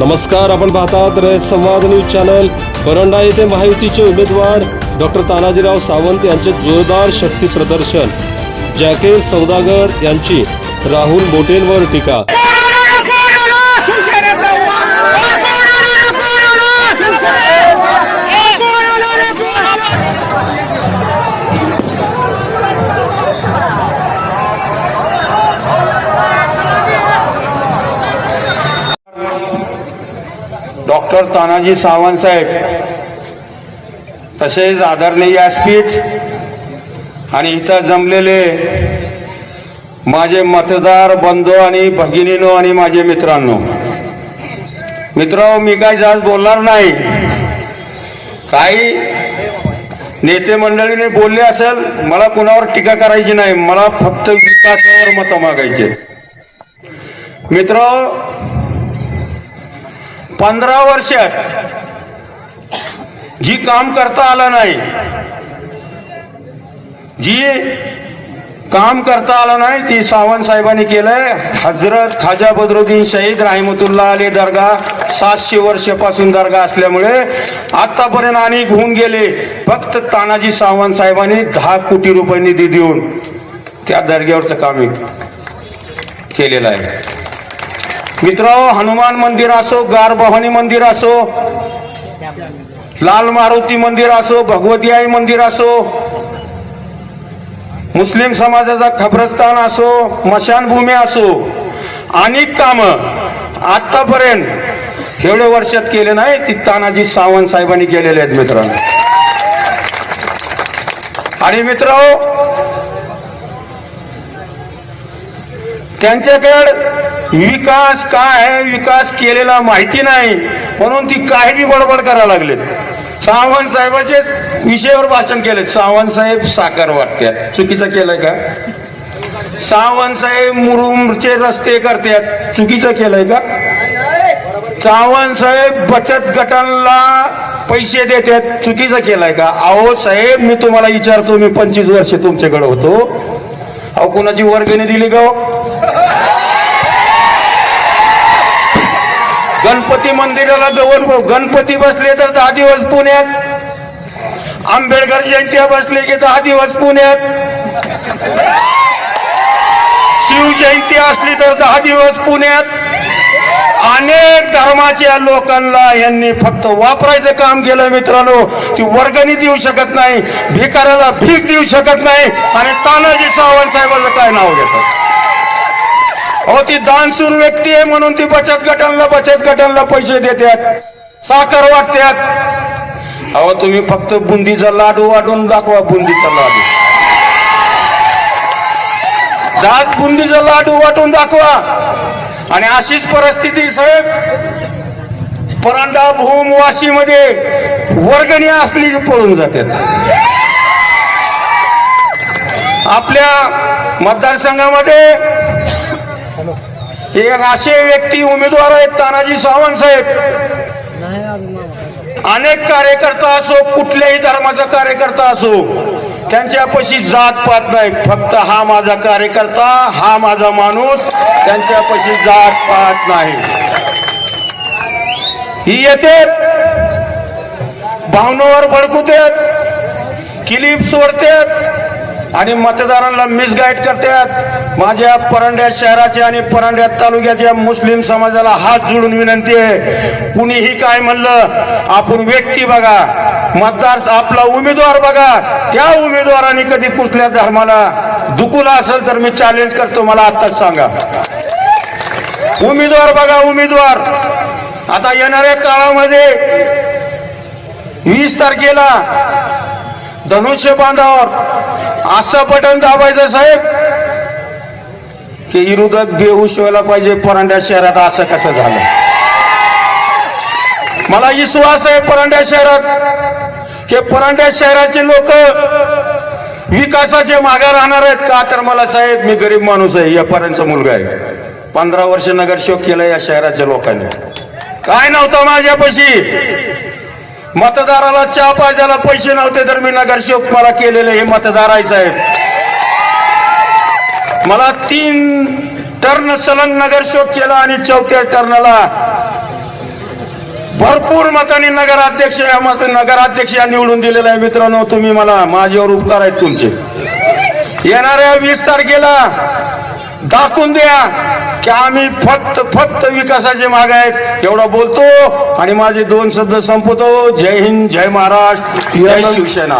नमस्कार आपण पाहतात रे संवाद न्यूज चॅनल. परंडा येथे महायुतीचे उमेदवार डॉक्टर तानाजीराव सावंत यांचे जोरदार शक्ती प्रदर्शन. जॅकेट सौदागर यांची राहुल बोटेंवर टीका. डॉक्टर तानाजी सावंत साहेब तसेच आदरणीय व्यासपीठ आणि इथं जमलेले माझे मतदार बंधू आणि भगिनीनो आणि माझे मित्रांनो. मित्र मी काय जास्त बोलणार नाही. काही नेते मंडळीने बोलले असेल मला कुणावर टीका करायची नाही मला फक्त विकासावर मतं मागायचे मित्र पंधरा वर्षात जी काम करता आलं नाही जी काम करता आलं नाही ती सावंत साहेबांनी केलंय. हजरत खाजा बदरुद्दीन शहीद राहिमतुल्ला अली दर्गा सातशे वर्षापासून दर्गा असल्यामुळे आतापर्यंत अनेक होऊन गेले. फक्त तानाजी सावंत साहेबांनी दहा कोटी रुपये निधी देऊन त्या दर्ग्यावरचं काम केलेलं आहे. मित्र हनुमान मंदिर असो गार भवानी मंदिर असो लाल मारुती मंदिर असो भगवती आई मंदिर असो मुस्लिम समाजाचा खबरस्तान असो मशानभूमी असो अनेक काम आतापर्यंत एवढे वर्षात केले नाही ती तानाजी सावंत साहेबांनी केलेले आहेत मित्रांनो. आणि मित्र त्यांच्याकडे विकास काय आहे? विकास केलेला माहिती नाही. म्हणून ती काही बी बडबड करायला लागले सावंत साहेबाचे विषयावर भाषण केले सावंत साहेब साखर वाटतात चुकीचं केलंय का? सावंत साहेब मुरुमचे रस्ते करतात चुकीचं केलंय का? सावंत साहेब बचत गटांना पैसे देतात चुकीचं केलंय का? अहो साहेब मी तुम्हाला विचारतो मी पंचवीस वर्ष तुमच्याकडे होतो. अहो कोणाची वर्गणी दिली का हो? गणपती मंदिराला जवळ गणपती बसले तर दहा दिवस पुण्यात. आंबेडकर जयंती बसले की दहा दिवस पुण्यात. शिवजयंती असली तर दहा दिवस पुण्यात. अनेक धर्माच्या लोकांना यांनी फक्त वापरायचं काम केलं मित्रांनो. ती वर्गणी देऊ शकत नाही. भिकाऱ्याला भीक देऊ शकत नाही. आणि तानाजी सावंत साहेबाचं काय नाव घेतात? हो ती दानसूर व्यक्ती आहे म्हणून ती बचत गटांना बचत गटांना पैसे देतात साखर वाटतात अहो तुम्ही फक्त बुंदीचा लाडू वाढून दाखवा बुंदीचा लाडू. जात बुंदीचा लाडू वाटून दाखवा. आणि अशीच परिस्थिती साहेब. परांडा भूम वाशीमध्ये वर्गणी असली की पळून जातात आपल्या मतदारसंघामध्ये एक असे व्यक्ती उमेदवार आहेत तानाजी सावंत साहेब. अनेक कार्यकर्ता असो कुठल्याही धर्माचा कार्यकर्ता असो त्यांच्यापाशी जात पात नाही. फक्त हा माझा कार्यकर्ता हा माझा माणूस त्यांच्यापाशी जात पात नाही. ही येते. भावनावर भडकूतेत किलीप सोडतात. आणि मतदारांना मिसगाईड करतात. माझ्या परांड्या शहराच्या आणि परंड्या तालुक्याच्या मुस्लिम समाजाला हात जोडून विनंती आहे. कुणीही काय म्हणलं आपण व्यक्ती बघा. मतदार आपला उमेदवार बघा. त्या उमेदवाराने कधी कुठल्या धर्माला दुखुला असेल तर मी चॅलेंज करतो मला आत्ताच सांगा. उमेदवार बघा उमेदवार. आता येणाऱ्या काळामध्ये वीस तारखेला धनुष्य बांधावर असं बटन दाबायचं साहेब. की विरोधक बेहूश व्हायला पाहिजे परांड्या शहरात असं कसं झालं? मला विश्वास आहे परांड्या शहरात की परांड्या शहराचे लोक विकासाचे मागे राहणार आहेत. का तर मला साहेब मी गरीब माणूस आहे या पर्यंतचा मुलगा आहे. पंधरा वर्ष नगरसेवक केलं या शहराच्या लोकांनी. काय नव्हतं माझ्यापाशी? मतदाराला चहा पाजायला पैसे नव्हते तर मी नगरसेवक मला केलेले हे मतदार आहे साहेब. मला तीन टर्न सलंग नगरसेवक केला आणि चौथ्या टर्नला भरपूर मताने नगराध्यक्ष या मत नगराध्यक्ष या निवडून दिलेला आहे. मित्रांनो तुम्ही मला माझ्यावर उपकार आहेत तुमचे. येणाऱ्या वीस तारखेला दाखवून द्या. की आम्ही फक्त फक्त विकासाचे माग आहेत. एवढा बोलतो आणि माझे दोन शब्द संपवतो. जय हिंद जय महाराष्ट्र. जय शिवसेना.